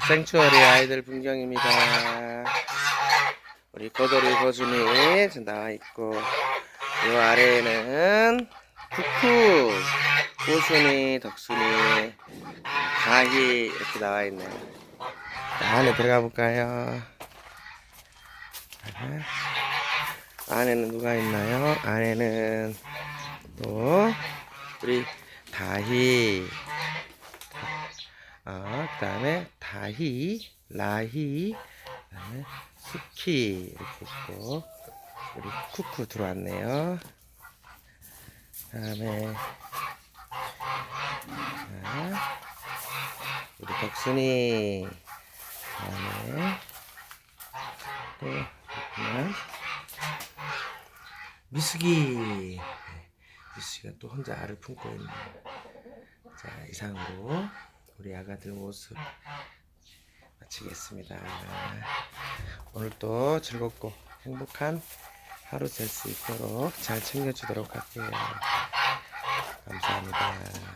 생추어리 아이들 풍경입니다. 우리 고돌이 고준이 지금 나와 있고 이 아래에는 쿠쿠, 고순이, 덕순이, 가희 이렇게 나와 있네요. 자, 안에 들어가 볼까요? 자, 안에는 누가 있나요? 안에는 또 우리 다희 어, 그 다음에 다희, 라희, 그 다음에 수키 이렇게 있고 우리 쿠쿠 들어왔네요. 그 다음에 자, 우리 덕순이 그 다음에 또 보면 미숙이 네, 미숙이가 또 혼자 알을 품고 있네요. 자 이상으로 우리 아가들 모습 마치겠습니다. 오늘도 즐겁고 행복한 하루 될 수 있도록 잘 챙겨주도록 할게요. 감사합니다.